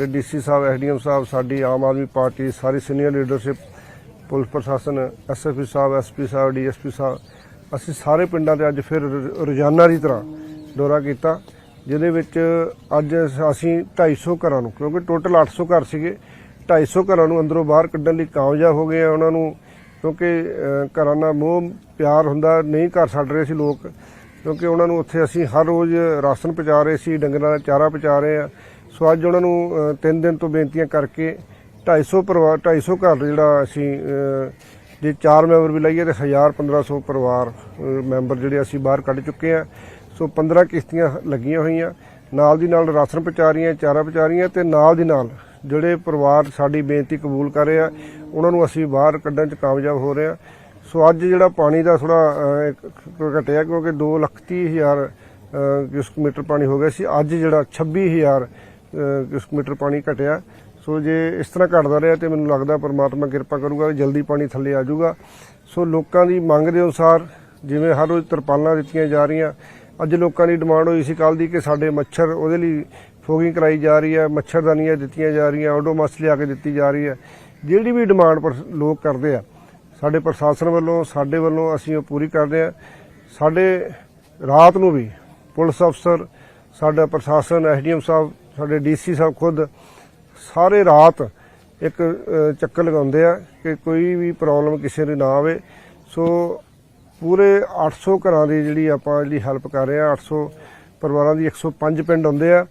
ਸਾਡੇ ਡੀਸੀ ਸਾਹਿਬ, ਐਸਡੀਐਮ ਸਾਹਿਬ, ਸਾਡੀ ਆਮ ਆਦਮੀ ਪਾਰਟੀ, ਸਾਰੀ ਸੀਨੀਅਰ ਲੀਡਰਸ਼ਿਪ, ਪੁਲਿਸ ਪ੍ਰਸ਼ਾਸਨ SSP sahib, SP sahib, DSP sahib, ਅਸੀਂ ਸਾਰੇ ਪਿੰਡਾਂ ਤੇ ਅੱਜ ਫਿਰ ਰੋਜ਼ਾਨਾ ਦੀ ਤਰ੍ਹਾਂ ਦੌਰਾ ਕੀਤਾ, ਜਿਹਦੇ ਵਿੱਚ ਅੱਜ ਅਸੀਂ 250 ਘਰਾਂ ਨੂੰ, ਕਿਉਂਕਿ ਟੋਟਲ 800 ਘਰ ਸੀਗੇ 250 ਘਰਾਂ ਨੂੰ ਅੰਦਰੋਂ ਬਾਹਰ ਕੱਢਣ ਲਈ ਕਾਮਯਾਬ ਹੋ ਗਏ ਆ ਉਹਨਾਂ ਨੂੰ, ਕਿਉਂਕਿ ਘਰਾਂ ਨਾਲ ਮੋਹ, ਪਿਆਰ ਹੁੰਦਾ, ਨਹੀਂ ਘਰ ਛੱਡ ਰਹੇ ਸੀ ਲੋਕ, ਕਿਉਂਕਿ ਉਹਨਾਂ ਨੂੰ ਉੱਥੇ ਅਸੀਂ ਹਰ ਰੋਜ਼ ਰਾਸ਼ਨ ਪਹੁੰਚਾ ਰਹੇ ਸੀ, ਡੰਗਰਾਂ ਦਾ ਚਾਰਾ ਪਹੁੰਚਾ ਰਹੇ ਆ ਸੋ ਅੱਜ ਉਹਨਾਂ ਨੂੰ ਅਹ, ਤਿੰਨ ਦਿਨ ਤੋਂ ਬੇਨਤੀਆਂ ਕਰਕੇ 250 ਪਰਿਵਾਰ 250 ਘਰ ਜਿਹੜਾ ਅਸੀਂ ਜੇ ਚਾਰ ਮੈਂਬਰ ਵੀ ਲਈਏ ਤੇ 1000 1500 ਪਰਿਵਾਰ ਮੈਂਬਰ ਜਿਹੜੇ ਅਸੀਂ ਬਾਹਰ ਕੱਢ ਚੁੱਕੇ ਆ ਸੋ 15 ਕਿਸ਼ਤੀਆਂ ਲੱਗੀਆਂ ਹੋਈਆਂ। ਨਾਲ ਦੀ ਨਾਲ ਰਾਸ਼ਨ ਪਹੁੰਚਾ ਰਹੀਆਂ ਚਾਰਾ ਪਹੁੰਚਾ ਰਹੀਆਂ ਤੇ ਨਾਲ ਦੀ ਨਾਲ ਜਿਹੜੇ ਪਰਿਵਾਰ ਸਾਡੀ ਬੇਨਤੀ ਕਬੂਲ ਕਰ ਰਹੇ ਆ ਉਹਨਾਂ ਨੂੰ ਅਸੀਂ ਬਾਹਰ ਕੱਢਣ 'ਚ ਕਾਮਯਾਬ ਹੋ ਰਹੇ ਆ। ਸੋ ਅੱਜ ਜਿਹੜਾ ਪਾਣੀ ਦਾ ਥੋੜਾ ਘਟਿਆ ਕਿਉਂਕਿ 2 ਲੱਖ ਤੀਹ ਹਜ਼ਾਰ ਕਿਊਸਕ ਮੀਟਰ ਪਾਣੀ ਹੋ ਗਿਆ ਸੀ। ਅੱਜ ਜਿਹੜਾ 26000 ਅਹ, ਮੀਟਰ ਪਾਣੀ ਘਟਿਆ। ਸੋ ਜੇ ਇਸ ਤਰ੍ਹਾਂ ਘਟਦਾ ਰਿਹਾ ਤੇ ਮੈਨੂੰ ਲੱਗਦਾ ਪਰਮਾਤਮਾ ਕਿਰਪਾ ਕਰੂਗਾ ਜਲਦੀ ਪਾਣੀ ਥੱਲੇ ਆ ਜਾਊਗਾ। ਸੋ ਲੋਕਾਂ ਦੀ ਮੰਗ ਦੇ ਅਨੁਸਾਰ ਜਿਵੇਂ ਹਰ ਰੋਜ਼ ਤਰਪਾਲਾਂ ਦਿੱਤੀਆਂ ਜਾ ਰਹੀਆਂ, ਅੱਜ ਲੋਕਾਂ ਦੀ ਡਿਮਾਂਡ ਹੋਈ ਸੀ ਕੱਲ ਦੀ ਕਿ ਸਾਡੇ ਮੱਛਰ ਉਹਦੇ ਲਈ ਫੋਗਿੰਗ ਕਰਾਈ ਜਾ ਰਹੀ ਹੈ, ਮੱਛਰਦਾਨੀਆਂ ਦਿੱਤੀਆਂ ਜਾ ਰਹੀਆਂ ਓਡੋਮਸ ਲਿਆ ਕੇ ਦਿੱਤੀ ਜਾ ਰਹੀ ਹੈ। ਜਿਹੜੀ ਵੀ ਡਿਮਾਂਡ ਪਰ ਲੋਕ ਕਰਦੇ ਆ, ਸਾਡੇ ਪ੍ਰਸ਼ਾਸਨ ਵੱਲੋਂ, ਸਾਡੇ ਵੱਲੋਂ ਅਸੀਂ ਉਹ ਪੂਰੀ ਕਰਦੇ ਆ। ਸਾਡੇ ਰਾਤ ਨੂੰ ਵੀ ਪੁਲਿਸ ਅਫਸਰ, ਸਾਡਾ ਪ੍ਰਸ਼ਾਸਨ, ਐਸਡੀਐਮ ਸਾਹਿਬ ਸਾਡੇ ਡੀਸੀ ਸਾਹਿਬ ਖੁਦ ਸਾਰੇ ਰਾਤ ਇੱਕ ਚੱਕਰ ਲਗਾਉਂਦੇ ਆ ਕਿ ਕੋਈ ਵੀ ਪ੍ਰੋਬਲਮ ਕਿਸੇ ਨੂੰ ਨਾ ਆਵੇ। ਸੋ ਪੂਰੇ 800 ਘਰਾਂ ਦੀ ਜਿਹੜੀ ਆਪਾਂ ਜਿਹੜੀ ਹੈਲਪ ਕਰ ਰਹੇ ਆ 800 ਪਰਿਵਾਰਾਂ ਦੀ 105 ਪਿੰਡ ਹੁੰਦੇ ਆ।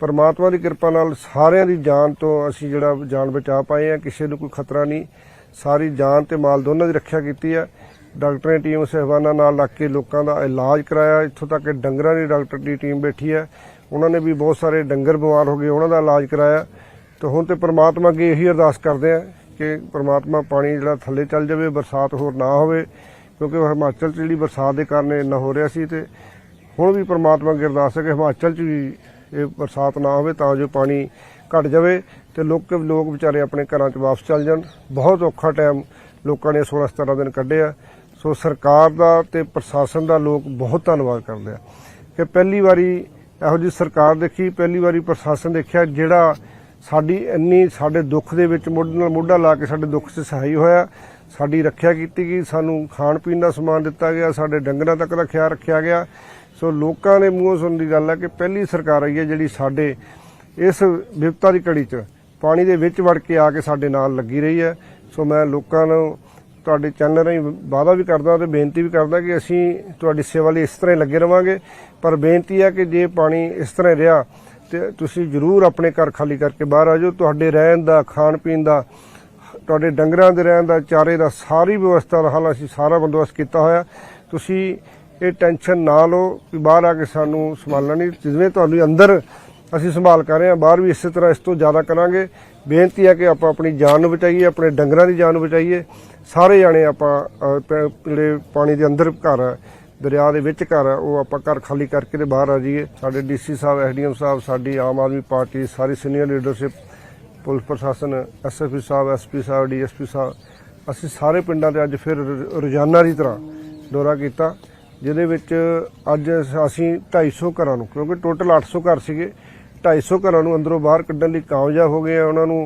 ਪਰਮਾਤਮਾ ਦੀ ਕਿਰਪਾ ਨਾਲ ਸਾਰਿਆਂ ਦੀ ਜਾਨ ਤੋਂ ਅਸੀਂ ਜਿਹੜਾ ਜਾਨ ਬਚਾ ਪਾਏ ਆ, ਕਿਸੇ ਨੂੰ ਕੋਈ ਖਤਰਾ ਨਹੀਂ। ਸਾਰੀ ਜਾਨ ਤੇ ਮਾਲ ਦੋਨਾਂ ਦੀ ਰੱਖਿਆ ਕੀਤੀ ਆ। ਡਾਕਟਰਾਂ ਦੀ ਟੀਮ ਸਹਿਬਾਨਾਂ ਨਾਲ ਲੱਗ ਕੇ ਲੋਕਾਂ ਦਾ ਇਲਾਜ ਕਰਾਇਆ। ਇੱਥੋਂ ਤੱਕ ਕਿ ਡੰਗਰਾਂ ਦੀ ਡਾਕਟਰ ਦੀ ਟੀਮ ਬੈਠੀ ਹੈ ਉਹਨਾਂ ਨੇ ਵੀ ਬਹੁਤ ਸਾਰੇ ਡੰਗਰ ਬਿਮਾਰ ਹੋ ਗਏ, ਉਹਨਾਂ ਦਾ ਇਲਾਜ ਕਰਾਇਆ। ਤੇ ਹੁਣ ਤੇ ਪ੍ਰਮਾਤਮਾ ਅੱਗੇ ਇਹੀ ਅਰਦਾਸ ਕਰਦੇ ਆ ਕਿ ਪ੍ਰਮਾਤਮਾ ਪਾਣੀ ਜਿਹੜਾ ਥੱਲੇ ਚੱਲ ਜਾਵੇ, ਬਰਸਾਤ ਹੋਰ ਨਾ ਹੋਵੇ, ਕਿਉਂਕਿ ਹਿਮਾਚਲ 'ਚ ਜਿਹੜੀ ਬਰਸਾਤ ਦੇ ਕਾਰਨ ਇੰਨਾ ਹੋ ਰਿਹਾ ਸੀ ਤੇ ਹੁਣ ਵੀ ਪ੍ਰਮਾਤਮਾ ਅੱਗੇ ਅਰਦਾਸ ਹੈ ਕਿ ਹਿਮਾਚਲ 'ਚ ਵੀ ਇਹ ਬਰਸਾਤ ਨਾ ਹੋਵੇ ਤਾਂ ਜੋ ਪਾਣੀ ਘਟ ਜਾਵੇ ਤੇ ਲੋਕ ਲੋਕ ਵਿਚਾਰੇ ਆਪਣੇ ਘਰਾਂ 'ਚ ਵਾਪਸ ਚੱਲ ਜਾਣ। ਬਹੁਤ ਔਖਾ ਟਾਈਮ ਲੋਕਾਂ ਨੇ 16 17 ਦਿਨ ਕੱਢਿਆ। ਸੋ ਸਰਕਾਰ ਦਾ ਤੇ ਪ੍ਰਸ਼ਾਸਨ ਦਾ ਲੋਕ ਬਹੁਤ ਧੰਨਵਾਦ ਕਰਦੇ ਆ ਕਿ ਪਹਿਲੀ ਵਾਰੀ ਇਹੋ ਜਿਹੀ ਸਰਕਾਰ ਦੇਖੀ, ਪਹਿਲੀ ਵਾਰੀ ਪ੍ਰਸ਼ਾਸਨ ਦੇਖਿਆ, ਜਿਹੜਾ ਸਾਡੀ ਇੰਨੀ ਸਾਡੇ ਦੁੱਖ ਦੇ ਵਿੱਚ ਮੋਢੇ ਨਾਲ ਮੋਢਾ ਲਾ ਕੇ ਸਾਡੇ ਦੁੱਖ 'ਚ ਸਹਾਈ ਹੋਇਆ। ਸਾਡੀ ਰੱਖਿਆ ਕੀਤੀ ਗਈ, ਸਾਨੂੰ ਖਾਣ ਪੀਣ ਦਾ ਸਮਾਨ ਦਿੱਤਾ ਗਿਆ, ਸਾਡੇ ਡੰਗਰਾਂ ਤੱਕ ਦਾ ਖਿਆਲ ਰੱਖਿਆ ਗਿਆ। ਸੋ ਲੋਕਾਂ ਦੇ ਮੂੰਹੋਂ ਸੁਣਨ ਦੀ ਗੱਲ ਹੈ ਕਿ ਪਹਿਲੀ ਸਰਕਾਰ ਆਈ ਹੈ ਜਿਹੜੀ ਸਾਡੇ ਇਸ ਵਿਪਤਾ ਦੀ ਘੜੀ 'ਚ ਪਾਣੀ ਦੇ ਵਿੱਚ ਵੜ ਕੇ ਆ ਕੇ ਸਾਡੇ ਨਾਲ ਲੱਗੀ ਰਹੀ ਹੈ। ਸੋ ਮੈਂ ਲੋਕਾਂ ਨੂੰ ਤੁਹਾਡੇ ਚੈਨਲ ਰਾਹੀਂ ਵਾਅਦਾ ਵੀ ਕਰਦਾ ਤੇ ਬੇਨਤੀ ਵੀ ਕਰਦਾ ਕਿ ਅਸੀਂ ਤੁਹਾਡੀ ਸੇਵਾ ਲਈ ਇਸ ਤਰ੍ਹਾਂ ਹੀ ਲੱਗੇ ਰਵਾਂਗੇ। ਪਰ ਬੇਨਤੀ ਹੈ ਕਿ ਜੇ ਪਾਣੀ ਇਸ ਤਰ੍ਹਾਂ ਰਿਹਾ ਤੇ ਤੁਸੀਂ ਜ਼ਰੂਰ ਆਪਣੇ ਘਰ ਖਾਲੀ ਕਰਕੇ ਬਾਹਰ ਆ ਜਾਓ। ਤੁਹਾਡੇ ਰਹਿਣ ਦਾ, ਖਾਣ ਪੀਣ ਦਾ, ਤੁਹਾਡੇ ਡੰਗਰਾਂ ਦੇ ਰਹਿਣ ਦਾ, ਚਾਰੇ ਦਾ ਸਾਰੀ ਵਿਵਸਥਾ ਦਾ ਹਾਲ ਅਸੀਂ ਸਾਰਾ ਬੰਦੋਬਸਤ ਕੀਤਾ ਹੋਇਆ। ਤੁਸੀਂ ਇਹ ਟੈਨਸ਼ਨ ਨਾ ਲਓ ਕਿ ਬਾਹਰ ਆ ਕੇ ਸਾਨੂੰ ਸੰਭਾਲਣਾ ਨਹੀਂ। ਜਿਵੇਂ ਤੁਹਾਨੂੰ ਅੰਦਰ ਅਸੀਂ ਸੰਭਾਲ ਕਰ ਰਹੇ ਹਾਂ। ਬਾਹਰ ਵੀ ਇਸੇ ਤਰ੍ਹਾਂ ਇਸ ਤੋਂ ਜ਼ਿਆਦਾ ਕਰਾਂਗੇ। ਬੇਨਤੀ ਹੈ ਕਿ ਆਪਾਂ ਆਪਣੀ ਜਾਨ ਨੂੰ ਬਚਾਈਏ, ਆਪਣੇ ਡੰਗਰਾਂ ਦੀ ਜਾਨ ਨੂੰ ਬਚਾਈਏ। ਸਾਰੇ ਜਾਣੇ ਆਪਾਂ ਪ- ਜਿਹੜੇ ਪਾਣੀ ਦੇ ਅੰਦਰ ਘਰ ਹੈ ਦਰਿਆ ਦੇ ਵਿੱਚ ਘਰ ਹੈ ਉਹ ਆਪਾਂ ਘਰ ਖਾਲੀ ਕਰਕੇ ਤੇ ਬਾਹਰ ਆ ਜਾਈਏ। ਸਾਡੇ ਡੀਸੀ ਸਾਹਿਬ, ਐਸਡੀਐਮ ਸਾਹਿਬ, ਸਾਡੀ ਆਮ ਆਦਮੀ ਪਾਰਟੀ, ਸਾਰੀ ਸੀਨੀਅਰ ਲੀਡਰਸ਼ਿਪ, ਪੁਲਿਸ ਪ੍ਰਸ਼ਾਸਨ SSP sahib, SP sahib, DSP sahib, ਅਸੀਂ ਸਾਰੇ ਪਿੰਡਾਂ ਤੇ ਅੱਜ ਫਿਰ ਰੋਜ਼ਾਨਾ ਦੀ ਤਰ੍ਹਾਂ ਦੌਰਾ ਕੀਤਾ, ਜਿਹਦੇ ਵਿੱਚ ਅੱਜ ਅਸੀਂ 250 ਘਰਾਂ ਨੂੰ, ਕਿਉਂਕਿ ਟੋਟਲ 800 ਘਰ ਸੀਗੇ। 250 ਘਰਾਂ ਨੂੰ ਅੰਦਰੋਂ ਬਾਹਰ ਕੱਢਣ ਲਈ ਕਾਮਯਾਬ ਹੋ ਗਏ ਆ ਉਹਨਾਂ ਨੂੰ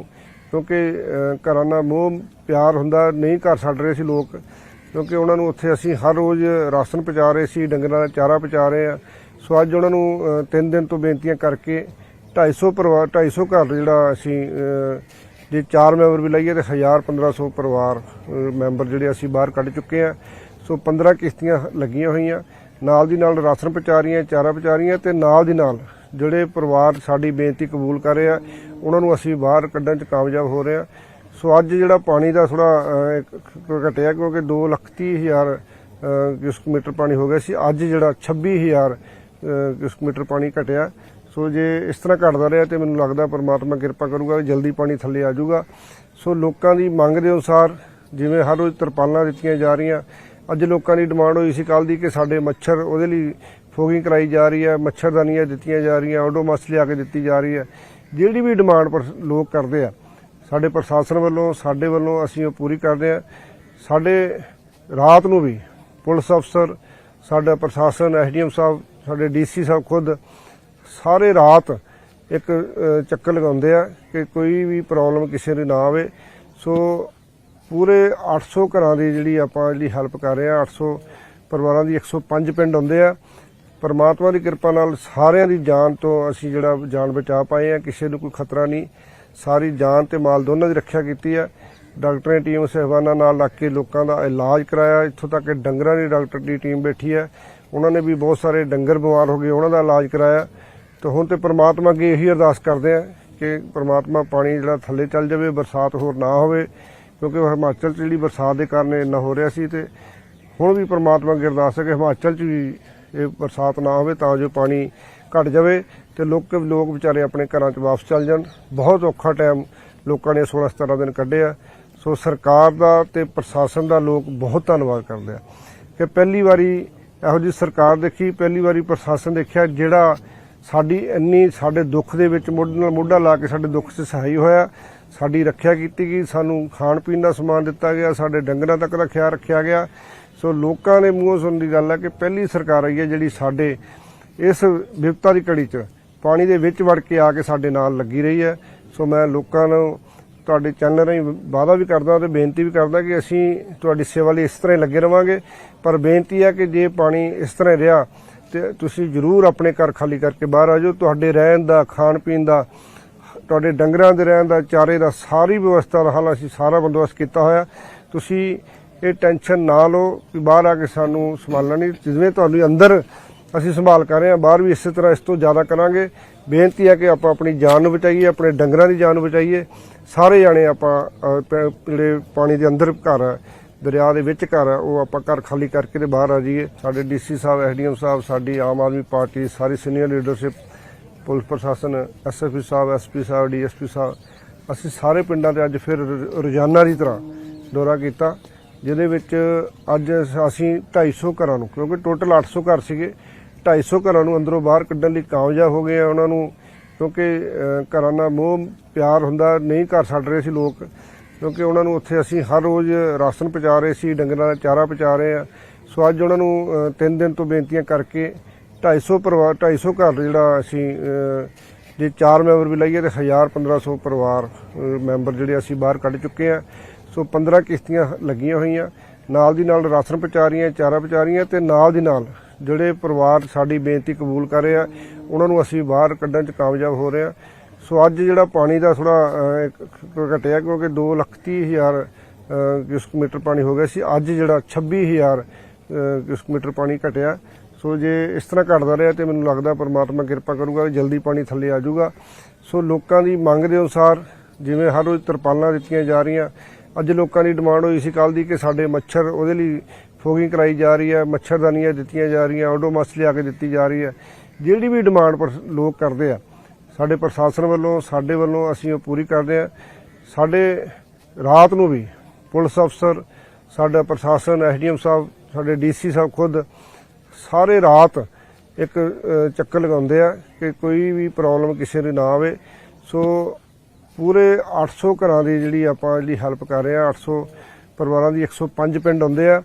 ਕਿਉਂਕਿ ਘਰਾਂ ਨਾਲ ਮੋਹ ਪਿਆਰ ਹੁੰਦਾ ਨਹੀਂ ਘਰ ਛੱਡ ਰਹੇ ਸੀ ਲੋਕ ਕਿਉਂਕਿ ਉਹਨਾਂ ਨੂੰ ਉੱਥੇ ਅਸੀਂ ਹਰ ਰੋਜ਼ ਰਾਸ਼ਨ ਪਹੁੰਚਾ ਰਹੇ ਸੀ ਡੰਗਰਾਂ ਦਾ ਚਾਰਾ ਪਹੁੰਚਾ ਰਹੇ ਆ। ਸੋ ਅੱਜ ਉਹਨਾਂ ਨੂੰ ਅਹ, ਤਿੰਨ ਦਿਨ ਤੋਂ ਬੇਨਤੀਆਂ ਕਰਕੇ 250 ਪਰਿਵਾਰ 250 ਘਰ ਜਿਹੜਾ ਅਸੀਂ ਜੇ ਚਾਰ ਮੈਂਬਰ ਵੀ ਲਈਏ ਤੇ 1000 1500 ਪਰਿਵਾਰ ਮੈਂਬਰ ਜਿਹੜੇ ਅਸੀਂ ਬਾਹਰ ਕੱਢ ਚੁੱਕੇ ਆ। ਸੋ 15 ਕਿਸ਼ਤੀਆਂ ਲੱਗੀਆਂ ਹੋਈਆਂ ਨਾਲ ਦੀ ਨਾਲ ਰਾਸ਼ਨ ਪਹੁੰਚਾ ਰਹੀਆਂ ਚਾਰਾ ਪਹੁੰਚਾ ਰਹੀਆਂ ਤੇ ਨਾਲ ਦੀ ਨਾਲ ਜਿਹੜੇ ਪਰਿਵਾਰ ਸਾਡੀ ਬੇਨਤੀ ਕਬੂਲ ਕਰ ਰਹੇ ਆ ਉਹਨਾਂ ਨੂੰ ਅਸੀਂ ਬਾਹਰ ਕੱਢਣ 'ਚ ਕਾਮਯਾਬ ਹੋ ਰਹੇ ਹਾਂ ਸੋ ਅੱਜ ਜਿਹੜਾ ਪਾਣੀ ਦਾ ਥੋੜਾ ਘਟਿਆ ਕਿਉਂਕਿ 2 ਲੱਖ ਤੀਹ ਹਜ਼ਾਰ ਕਿਊਸਕ ਮੀਟਰ ਪਾਣੀ ਹੋ ਗਿਆ ਸੀ। ਅੱਜ ਜਿਹੜਾ 26000 ਅਹ, ਕਿਊਸਕ ਮੀਟਰ ਪਾਣੀ ਘਟਿਆ। ਸੋ ਜੇ ਇਸ ਤਰ੍ਹਾਂ ਘਟਦਾ ਰਿਹਾ ਤੇ ਮੈਨੂੰ ਲੱਗਦਾ ਪਰਮਾਤਮਾ ਕਿਰਪਾ ਕਰੂਗਾ ਕਿ ਜਲਦੀ ਪਾਣੀ ਥੱਲੇ ਆ ਜਾਊਗਾ। ਸੋ ਲੋਕਾਂ ਦੀ ਮੰਗ ਦੇ ਅਨੁਸਾਰ ਜਿਵੇਂ ਹਰ ਰੋਜ਼ ਤਰਪਾਲਾਂ ਦਿੱਤੀਆਂ ਜਾ ਰਹੀਆਂ ਅੱਜ ਲੋਕਾਂ ਦੀ ਡਿਮਾਂਡ ਹੋਈ ਸੀ ਕੱਲ ਦੀ ਕਿ ਸਾਡੇ ਮੱਛਰ ਉਹਦੇ ਲਈ ਫੋਗਿੰਗ ਕਰਾਈ ਜਾ ਰਹੀ ਹੈ, ਮੱਛਰਦਾਨੀਆਂ ਦਿੱਤੀਆਂ ਜਾ ਰਹੀਆਂ ਓਡੋਮਸ ਲਿਆ ਕੇ ਦਿੱਤੀ ਜਾ ਰਹੀ ਹੈ। ਜਿਹੜੀ ਵੀ ਡਿਮਾਂਡ ਪਰ ਲੋਕ ਕਰਦੇ ਆ, ਸਾਡੇ ਪ੍ਰਸ਼ਾਸਨ ਵੱਲੋਂ, ਸਾਡੇ ਵੱਲੋਂ ਅਸੀਂ ਉਹ ਪੂਰੀ ਕਰਦੇ ਆ। ਸਾਡੇ ਰਾਤ ਨੂੰ ਵੀ ਪੁਲਿਸ ਅਫਸਰ, ਸਾਡਾ ਪ੍ਰਸ਼ਾਸਨ, ਐਸਡੀਐਮ ਸਾਹਿਬ, ਸਾਡੇ ਡੀਸੀ ਸਾਹਿਬ ਖੁਦ ਸਾਰੇ ਰਾਤ ਇੱਕ ਚੱਕਰ ਲਗਾਉਂਦੇ ਆ ਕਿ ਕੋਈ ਵੀ ਪ੍ਰੋਬਲਮ ਕਿਸੇ ਦੀ ਨਾ ਆਵੇ। ਸੋ ਪੂਰੇ 800 ਘਰਾਂ ਦੀ ਜਿਹੜੀ ਆਪਾਂ ਜਿਹੜੀ ਹੈਲਪ ਕਰ ਰਹੇ ਆ 800 ਪਰਿਵਾਰਾਂ ਦੀ 105 ਪਿੰਡ ਹੁੰਦੇ ਆ। ਪਰਮਾਤਮਾ ਦੀ ਕਿਰਪਾ ਨਾਲ ਸਾਰਿਆਂ ਦੀ ਜਾਨ ਤੋਂ ਅਸੀਂ ਜਿਹੜਾ ਜਾਨ ਬਚਾ ਪਾਏ ਆ ਕਿਸੇ ਨੂੰ ਕੋਈ ਖਤਰਾ ਨਹੀਂ। ਸਾਰੀ ਜਾਨ ਤੇ ਮਾਲ ਦੋਨਾਂ ਦੀ ਰੱਖਿਆ ਕੀਤੀ ਆ ਡਾਕਟਰਾਂ ਦੀ ਟੀਮ ਸਹਿਬਾਨਾਂ ਨਾਲ ਲੱਗ ਕੇ ਲੋਕਾਂ ਦਾ ਇਲਾਜ ਕਰਾਇਆ। ਇੱਥੋਂ ਤੱਕ ਕਿ ਡੰਗਰਾਂ ਦੀ ਡਾਕਟਰ ਦੀ ਟੀਮ ਬੈਠੀ ਹੈ। ਉਹਨਾਂ ਨੇ ਵੀ ਬਹੁਤ ਸਾਰੇ ਡੰਗਰ ਬਿਮਾਰ ਹੋ ਗਏ, ਉਹਨਾਂ ਦਾ ਇਲਾਜ ਕਰਾਇਆ। ਤੇ ਹੁਣ ਤੇ ਪਰਮਾਤਮਾ ਅੱਗੇ ਇਹੀ ਅਰਦਾਸ ਕਰਦੇ ਆ ਕਿ ਪਰਮਾਤਮਾ ਪਾਣੀ ਜਿਹੜਾ ਥੱਲੇ ਚੱਲ ਜਾਵੇ, ਬਰਸਾਤ ਹੋਰ ਨਾ ਹੋਵੇ। ਕਿਉਂਕਿ ਹਿਮਾਚਲ 'ਚ ਜਿਹੜੀ ਬਰਸਾਤ ਦੇ ਕਾਰਨ ਇੰਨਾ ਹੋ ਰਿਹਾ ਸੀ ਤੇ ਹੁਣ ਵੀ ਪਰਮਾਤਮਾ ਅੱਗੇ ਅਰਦਾਸ ਹੈ ਕਿ ਹਿਮਾਚਲ 'ਚ ਵੀ ਇਹ ਬਰਸਾਤ ਨਾ ਹੋਵੇ ਤਾਂ ਜੋ ਪਾਣੀ ਘਟ ਜਾਵੇ ਤੇ ਲੋਕ ਲੋਕ ਵਿਚਾਰੇ ਆਪਣੇ ਘਰਾਂ 'ਚ ਵਾਪਸ ਚੱਲ ਜਾਣ। ਬਹੁਤ ਔਖਾ ਟਾਈਮ ਲੋਕਾਂ ਨੇ 16 17 ਦਿਨ ਕੱਢਿਆ ਸੋ ਸਰਕਾਰ ਦਾ ਤੇ ਪ੍ਰਸ਼ਾਸਨ ਦਾ ਲੋਕ ਬਹੁਤ ਧੰਨਵਾਦ ਕਰਦੇ ਆ ਕਿ ਪਹਿਲੀ ਵਾਰੀ ਇਹੋ ਜਿਹੀ ਸਰਕਾਰ ਦੇਖੀ, ਪਹਿਲੀ ਵਾਰੀ ਪ੍ਰਸ਼ਾਸਨ ਦੇਖਿਆ ਜਿਹੜਾ ਸਾਡੀ ਇੰਨੀ ਸਾਡੇ ਦੁੱਖ ਦੇ ਵਿੱਚ ਮੋਢੇ ਨਾਲ ਮੋਢਾ ਲਾ ਕੇ ਸਾਡੇ ਦੁੱਖ 'ਚ ਸਹਾਈ ਹੋਇਆ। ਸਾਡੀ ਰੱਖਿਆ ਕੀਤੀ ਗਈ, ਸਾਨੂੰ ਖਾਣ ਪੀਣ ਦਾ ਸਮਾਨ ਦਿੱਤਾ ਗਿਆ, ਸਾਡੇ ਡੰਗਰਾਂ ਤੱਕ ਦਾ ਖਿਆਲ ਰੱਖਿਆ ਗਿਆ। ਸੋ ਲੋਕਾਂ ਦੇ ਮੂੰਹੋਂ ਸੁਣਨ ਦੀ ਗੱਲ ਹੈ ਕਿ ਪਹਿਲੀ ਸਰਕਾਰ ਆਈ ਹੈ ਜਿਹੜੀ ਸਾਡੇ ਇਸ ਵਿਪਤਾ ਦੀ ਘੜੀ 'ਚ ਪਾਣੀ ਦੇ ਵਿੱਚ ਵੜ ਕੇ ਆ ਕੇ ਸਾਡੇ ਨਾਲ ਲੱਗੀ ਰਹੀ ਹੈ। ਸੋ ਮੈਂ ਲੋਕਾਂ ਨੂੰ ਤੁਹਾਡੇ ਚੈਨਲ ਰਾਹੀਂ ਵਾਅਦਾ ਵੀ ਕਰਦਾ ਤੇ ਬੇਨਤੀ ਵੀ ਕਰਦਾ ਕਿ ਅਸੀਂ ਤੁਹਾਡੀ ਸੇਵਾ ਲਈ ਇਸ ਤਰ੍ਹਾਂ ਹੀ ਲੱਗੇ ਰਵਾਂਗੇ। ਪਰ ਬੇਨਤੀ ਹੈ ਕਿ ਜੇ ਪਾਣੀ ਇਸ ਤਰ੍ਹਾਂ ਰਿਹਾ ਤੇ ਤੁਸੀਂ ਜ਼ਰੂਰ ਆਪਣੇ ਘਰ ਖਾਲੀ ਕਰਕੇ ਬਾਹਰ ਆ ਜਾਓ। ਤੁਹਾਡੇ ਰਹਿਣ ਦਾ, ਖਾਣ ਪੀਣ ਦਾ, ਤੁਹਾਡੇ ਡੰਗਰਾਂ ਦੇ ਰਹਿਣ ਦਾ, ਚਾਰੇ ਦਾ ਸਾਰੀ ਵਿਵਸਥਾ ਦਾ ਹਾਲ ਅਸੀਂ ਸਾਰਾ ਬੰਦੋਬਸਤ ਕੀਤਾ ਹੋਇਆ। ਤੁਸੀਂ ਇਹ ਟੈਨਸ਼ਨ ਨਾ ਲਓ ਕਿ ਬਾਹਰ ਆ ਕੇ ਸਾਨੂੰ ਸੰਭਾਲਣਾ ਨਹੀਂ ਜਿਵੇਂ ਤੁਹਾਨੂੰ ਅੰਦਰ ਅਸੀਂ ਸੰਭਾਲ ਕਰ ਰਹੇ ਹਾਂ, ਬਾਹਰ ਵੀ ਇਸੇ ਤਰ੍ਹਾਂ ਇਸ ਤੋਂ ਜ਼ਿਆਦਾ ਕਰਾਂਗੇ। ਬੇਨਤੀ ਹੈ ਕਿ ਆਪਾਂ ਆਪਣੀ ਜਾਨ ਨੂੰ ਬਚਾਈਏ, ਆਪਣੇ ਡੰਗਰਾਂ ਦੀ ਜਾਨ ਨੂੰ ਬਚਾਈਏ। ਸਾਰੇ ਜਾਣੇ ਆਪਾਂ ਪ- ਜਿਹੜੇ ਪਾਣੀ ਦੇ ਅੰਦਰ ਘਰ ਹੈ ਦਰਿਆ ਦੇ ਵਿੱਚ ਘਰ ਹੈ ਉਹ ਆਪਾਂ ਘਰ ਖਾਲੀ ਕਰਕੇ ਤੇ ਬਾਹਰ ਆ ਜਾਈਏ। ਸਾਡੇ ਡੀਸੀ ਸਾਹਿਬ ਐਸਡੀਐਮ ਸਾਹਿਬ, ਸਾਡੀ ਆਮ ਆਦਮੀ ਪਾਰਟੀ, ਸਾਰੀ ਸੀਨੀਅਰ ਲੀਡਰਸ਼ਿਪ, ਪੁਲਿਸ ਪ੍ਰਸ਼ਾਸਨ SSP sahib SP sahib DSP sahib, ਅਸੀਂ ਸਾਰੇ ਪਿੰਡਾਂ ਤੇ ਅੱਜ ਫਿਰ ਰੋਜ਼ਾਨਾ ਦੀ ਤਰ੍ਹਾਂ ਦੌਰਾ ਕੀਤਾ। ਜਿਹਦੇ ਵਿੱਚ ਅੱਜ ਅਸੀਂ 250 ਘਰਾਂ ਨੂੰ ਕਿਉਂਕਿ ਟੋਟਲ 800 ਘਰ ਸੀਗੇ 250 ਘਰਾਂ ਨੂੰ ਅੰਦਰੋਂ ਬਾਹਰ ਕੱਢਣ ਲਈ ਕਾਮਯਾਬ ਹੋ ਗਏ ਆ ਉਹਨਾਂ ਨੂੰ ਕਿਉਂਕਿ ਘਰਾਂ ਨਾਲ ਮੋਹ ਪਿਆਰ ਹੁੰਦਾ ਨਹੀਂ ਘਰ ਛੱਡ ਰਹੇ ਸੀ ਲੋਕ ਕਿਉਂਕਿ ਉਹਨਾਂ ਨੂੰ ਉੱਥੇ ਅਸੀਂ ਹਰ ਰੋਜ਼ ਰਾਸ਼ਨ ਪਹੁੰਚਾ ਰਹੇ ਸੀ ਡੰਗਰਾਂ ਦਾ ਚਾਰਾ ਪਹੁੰਚਾ ਰਹੇ ਆ। ਸੋ ਅੱਜ ਉਹਨਾਂ ਨੂੰ ਅਹ, ਤਿੰਨ ਦਿਨ ਤੋਂ ਬੇਨਤੀਆਂ ਕਰਕੇ 250 ਪਰਿਵਾਰ 250 ਘਰ ਜਿਹੜਾ ਅਸੀਂ ਜੇ ਚਾਰ ਮੈਂਬਰ ਵੀ ਲਈਏ ਤੇ 1000 1500 ਪਰਿਵਾਰ ਮੈਂਬਰ ਜਿਹੜੇ ਅਸੀਂ ਬਾਹਰ ਕੱਢ ਚੁੱਕੇ ਆ। ਸੋ 15 ਕਿਸ਼ਤੀਆਂ ਲੱਗੀਆਂ ਹੋਈਆਂ। ਨਾਲ ਦੀ ਨਾਲ ਰਾਸ਼ਨ ਪਹੁੰਚਾ ਰਹੀਆਂ ਚਾਰਾ ਪਹੁੰਚਾ ਰਹੀਆਂ ਤੇ ਨਾਲ ਦੀ ਨਾਲ ਜਿਹੜੇ ਪਰਿਵਾਰ ਸਾਡੀ ਬੇਨਤੀ ਕਬੂਲ ਕਰ ਰਹੇ ਆ ਉਹਨਾਂ ਨੂੰ ਅਸੀਂ ਬਾਹਰ ਕੱਢਣ 'ਚ ਕਾਮਯਾਬ ਹੋ ਰਹੇ ਆ। ਸੋ ਅੱਜ ਜਿਹੜਾ ਪਾਣੀ ਦਾ ਥੋੜਾ ਘਟਿਆ ਕਿਉਂਕਿ 2 ਲੱਖ ਤੀਹ ਹਜ਼ਾਰ ਕਿਊਸਕ ਮੀਟਰ ਪਾਣੀ ਹੋ ਗਿਆ ਸੀ। ਅੱਜ ਜਿਹੜਾ 26000 ਅਹ, ਕਿਊਸਕ ਮੀਟਰ ਪਾਣੀ ਘਟਿਆ। ਸੋ ਜੇ ਇਸ ਤਰ੍ਹਾਂ ਘਟਦਾ ਰਿਹਾ ਤੇ ਮੈਨੂੰ ਲੱਗਦਾ ਪਰਮਾਤਮਾ ਕਿਰਪਾ ਕਰੂਗਾ ਕਿ ਜਲਦੀ ਪਾਣੀ ਥੱਲੇ ਆ ਜਾਊਗਾ। ਸੋ ਲੋਕਾਂ ਦੀ ਮੰਗ ਦੇ ਅਨੁਸਾਰ ਜਿਵੇਂ ਹਰ ਰੋਜ਼ ਤਰਪਾਲਾਂ ਦਿੱਤੀਆਂ ਜਾ ਰਹੀਆਂ ਅੱਜ ਲੋਕਾਂ ਦੀ ਡਿਮਾਂਡ ਹੋਈ ਸੀ ਕੱਲ ਦੀ ਕਿ ਸਾਡੇ ਮੱਛਰ ਉਹਦੇ ਲਈ ਫੋਗਿੰਗ ਕਰਾਈ ਜਾ ਰਹੀ ਹੈ, ਮੱਛਰਦਾਨੀਆਂ ਦਿੱਤੀਆਂ ਜਾ ਰਹੀਆਂ ਓਡੋਮਸ ਲਿਆ ਕੇ ਦਿੱਤੀ ਜਾ ਰਹੀ ਹੈ। ਜਿਹੜੀ ਵੀ ਡਿਮਾਂਡ ਪਰ ਲੋਕ ਕਰਦੇ ਆ, ਸਾਡੇ ਪ੍ਰਸ਼ਾਸਨ ਵੱਲੋਂ, ਸਾਡੇ ਵੱਲੋਂ ਅਸੀਂ ਉਹ ਪੂਰੀ ਕਰਦੇ ਆ। ਸਾਡੇ ਰਾਤ ਨੂੰ ਵੀ ਪੁਲਿਸ ਅਫਸਰ, ਸਾਡਾ ਪ੍ਰਸ਼ਾਸਨ, ਐਸਡੀਐਮ ਸਾਹਿਬ, ਸਾਡੇ ਡੀਸੀ ਸਾਹਿਬ ਖੁਦ ਸਾਰੇ ਰਾਤ ਇੱਕ ਚੱਕਰ ਲਗਾਉਂਦੇ ਆ ਕਿ ਕੋਈ ਵੀ ਪ੍ਰੋਬਲਮ ਕਿਸੇ ਦੀ ਨਾ ਆਵੇ। ਸੋ ਪੂਰੇ 800 ਘਰਾਂ ਦੀ ਜਿਹੜੀ ਆਪਾਂ ਜਿਹੜੀ ਹੈਲਪ ਕਰ ਰਹੇ ਆ 800 ਪਰਿਵਾਰਾਂ ਦੀ 105 ਪਿੰਡ ਹੁੰਦੇ ਆ।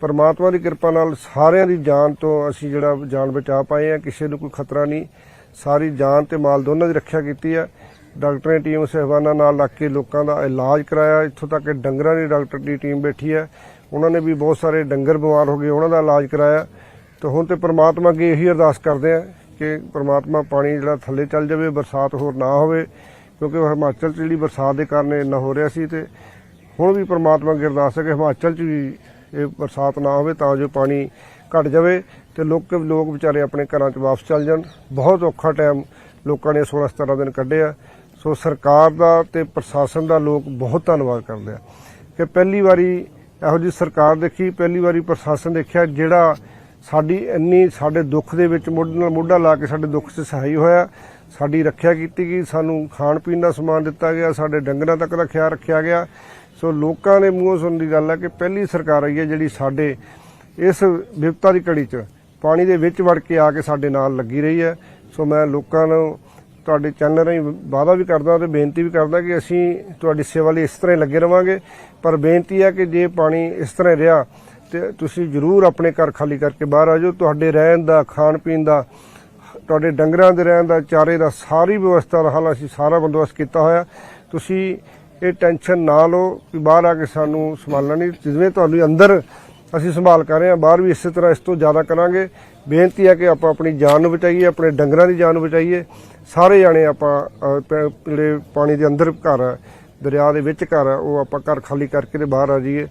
ਪਰਮਾਤਮਾ ਦੀ ਕਿਰਪਾ ਨਾਲ ਸਾਰਿਆਂ ਦੀ ਜਾਨ ਤੋਂ ਅਸੀਂ ਜਿਹੜਾ ਜਾਨ ਬਚਾ ਪਾਏ ਆ, ਕਿਸੇ ਨੂੰ ਕੋਈ ਖਤਰਾ ਨਹੀਂ। ਸਾਰੀ ਜਾਨ ਤੇ ਮਾਲ ਦੋਨਾਂ ਦੀ ਰੱਖਿਆ ਕੀਤੀ ਆ। ਡਾਕਟਰਾਂ ਦੀ ਟੀਮ ਸਹਿਬਾਨਾਂ ਨਾਲ ਲੱਗ ਕੇ ਲੋਕਾਂ ਦਾ ਇਲਾਜ ਕਰਾਇਆ। ਇੱਥੋਂ ਤੱਕ ਕਿ ਡੰਗਰਾਂ ਦੀ ਡਾਕਟਰ ਦੀ ਟੀਮ ਬੈਠੀ ਹੈ ਉਹਨਾਂ ਨੇ ਵੀ ਬਹੁਤ ਸਾਰੇ ਡੰਗਰ ਬਿਮਾਰ ਹੋ ਗਏ, ਉਹਨਾਂ ਦਾ ਇਲਾਜ ਕਰਾਇਆ। ਤੇ ਹੁਣ ਤੇ ਪ੍ਰਮਾਤਮਾ ਅੱਗੇ ਇਹੀ ਅਰਦਾਸ ਕਰਦੇ ਆ ਕਿ ਪ੍ਰਮਾਤਮਾ ਪਾਣੀ ਜਿਹੜਾ ਥੱਲੇ ਚੱਲ ਜਾਵੇ, ਬਰਸਾਤ ਹੋਰ ਨਾ ਹੋਵੇ। ਕਿਉਂਕਿ ਹਿਮਾਚਲ 'ਚ ਜਿਹੜੀ ਬਰਸਾਤ ਦੇ ਕਾਰਨ ਇੰਨਾ ਹੋ ਰਿਹਾ ਸੀ ਤੇ ਹੁਣ ਵੀ ਪ੍ਰਮਾਤਮਾ ਅੱਗੇ ਅਰਦਾਸ ਹੈ ਕਿ ਹਿਮਾਚਲ 'ਚ ਵੀ ਇਹ ਬਰਸਾਤ ਨਾ ਹੋਵੇ ਤਾਂ ਜੋ ਪਾਣੀ ਘਟ ਜਾਵੇ ਤੇ ਲੋਕ ਲੋਕ ਵਿਚਾਰੇ ਆਪਣੇ ਘਰਾਂ 'ਚ ਵਾਪਸ ਚੱਲ ਜਾਣ। ਬਹੁਤ ਔਖਾ ਟਾਈਮ ਲੋਕਾਂ ਨੇ 16 17 ਦਿਨ ਕੱਢਿਆ। ਸੋ ਸਰਕਾਰ ਦਾ ਤੇ ਪ੍ਰਸ਼ਾਸਨ ਦਾ ਲੋਕ ਬਹੁਤ ਧੰਨਵਾਦ ਕਰਦੇ ਆ ਕਿ ਪਹਿਲੀ ਵਾਰੀ ਇਹੋ ਜਿਹੀ ਸਰਕਾਰ ਦੇਖੀ, ਪਹਿਲੀ ਵਾਰੀ ਪ੍ਰਸ਼ਾਸਨ ਦੇਖਿਆ ਜਿਹੜਾ ਸਾਡੀ ਇੰਨੀ ਸਾਡੇ ਦੁੱਖ ਦੇ ਵਿੱਚ ਮੋਢੇ ਨਾਲ ਮੋਢਾ ਲਾ ਕੇ ਸਾਡੇ ਦੁੱਖ 'ਚ ਸਹਾਈ ਹੋਇਆ। ਸਾਡੀ ਰੱਖਿਆ ਕੀਤੀ ਗਈ, ਸਾਨੂੰ ਖਾਣ ਪੀਣ ਦਾ ਸਮਾਨ ਦਿੱਤਾ ਗਿਆ, ਸਾਡੇ ਡੰਗਰਾਂ ਤੱਕ ਦਾ ਖਿਆਲ ਰੱਖਿਆ ਗਿਆ। ਸੋ ਲੋਕਾਂ ਦੇ ਮੂੰਹੋਂ ਸੁਣਨ ਦੀ ਗੱਲ ਹੈ ਕਿ ਪਹਿਲੀ ਸਰਕਾਰ ਆਈ ਹੈ ਜਿਹੜੀ ਸਾਡੇ ਇਸ ਵਿਪਤਾ ਦੀ ਘੜੀ 'ਚ ਪਾਣੀ ਦੇ ਵਿੱਚ ਵੜ ਕੇ ਆ ਕੇ ਸਾਡੇ ਨਾਲ ਲੱਗੀ ਰਹੀ ਹੈ। ਸੋ ਮੈਂ ਲੋਕਾਂ ਨੂੰ ਤੁਹਾਡੇ ਚੈਨਲ ਰਾਹੀਂ ਵਾਅਦਾ ਵੀ ਕਰਦਾ ਤੇ ਬੇਨਤੀ ਵੀ ਕਰਦਾ ਕਿ ਅਸੀਂ ਤੁਹਾਡੀ ਸੇਵਾ ਲਈ ਇਸ ਤਰ੍ਹਾਂ ਹੀ ਲੱਗੇ ਰਵਾਂਗੇ। ਪਰ ਬੇਨਤੀ ਹੈ ਕਿ ਜੇ ਪਾਣੀ ਇਸ ਤਰ੍ਹਾਂ ਰਿਹਾ ਤੇ ਤੁਸੀਂ ਜ਼ਰੂਰ ਆਪਣੇ ਘਰ ਖਾਲੀ ਕਰਕੇ ਬਾਹਰ ਆ ਜਾਓ। ਤੁਹਾਡੇ ਰਹਿਣ ਦਾ, ਖਾਣ ਪੀਣ ਦਾ ਤੁਹਾਡੇ ਡੰਗਰਾਂ ਦੇ ਰਹਿਣ ਦਾ ਚਾਰੇ ਦਾ ਸਾਰੀ ਵਿਵਸਥਾ ਦਾ ਹਾਲ ਅਸੀਂ ਸਾਰਾ ਬੰਦੋਬਸਤ ਕੀਤਾ ਹੋਇਆ। ਤੁਸੀਂ ਇਹ ਟੈਨਸ਼ਨ ਨਾ ਲਓ ਕਿ ਬਾਹਰ ਆ ਕੇ ਸਾਨੂੰ ਸੰਭਾਲਣਾ ਨਹੀਂ ਜਿਵੇਂ ਤੁਹਾਨੂੰ ਅੰਦਰ ਅਸੀਂ ਸੰਭਾਲ ਕਰ ਰਹੇ ਹਾਂ ਬਾਹਰ ਵੀ ਇਸੇ ਤਰ੍ਹਾਂ ਇਸ ਤੋਂ ਜ਼ਿਆਦਾ ਕਰਾਂਗੇ। ਬੇਨਤੀ ਹੈ ਕਿ ਆਪਾਂ ਆਪਣੀ ਜਾਨ ਨੂੰ ਬਚਾਈਏ ਆਪਣੇ ਡੰਗਰਾਂ ਦੀ ਜਾਨ ਨੂੰ ਬਚਾਈਏ। ਸਾਰੇ ਜਾਣੇ ਆਪਾਂ ਅਹ, ਜਿਹੜੇ ਪਾਣੀ ਦੇ ਅੰਦਰ ਘਰ ਹੈ ਦਰਿਆ ਦੇ ਵਿੱਚ ਘਰ ਹੈ ਉਹ ਆਪਾਂ ਘਰ ਖਾਲੀ ਕਰਕੇ ਤੇ ਬਾਹਰ ਆ ਜਾਈਏ।